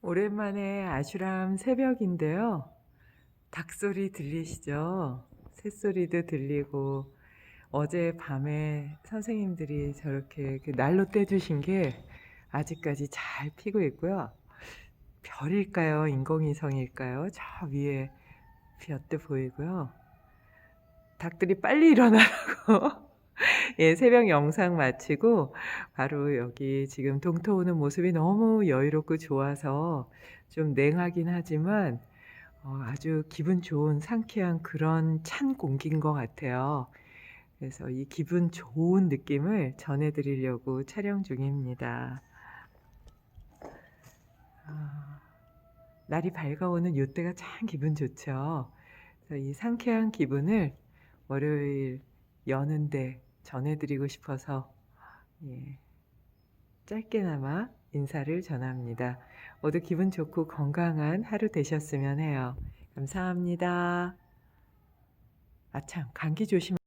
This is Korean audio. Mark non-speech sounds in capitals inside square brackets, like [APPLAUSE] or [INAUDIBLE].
오랜만에 아슈람 새벽인데요. 닭소리 들리시죠? 새소리도 들리고 어제 밤에 선생님들이 저렇게 그 날로 떼주신 게 아직까지 잘 피고 있고요. 별일까요? 인공위성일까요? 저 위에 볕도 보이고요. 닭들이 빨리 일어나라고 [LAUGHS] [LAUGHS] 예, 새벽 영상 마치고 바로 여기 지금 동터 오는 모습이 너무 여유롭고 좋아서 좀 냉하긴 하지만 어, 아주 기분 좋은 상쾌한 그런 찬 공기인 것 같아요. 그래서 이 기분 좋은 느낌을 전해드리려고 촬영 중입니다. 아, 날이 밝아오는 이때가 참 기분 좋죠. 이 상쾌한 기분을 월요일 여는데 전해드리고 싶어서 예, 짧게나마 인사를 전합니다. 모두 기분 좋고 건강한 하루 되셨으면 해요. 감사합니다. 아참 감기 조심.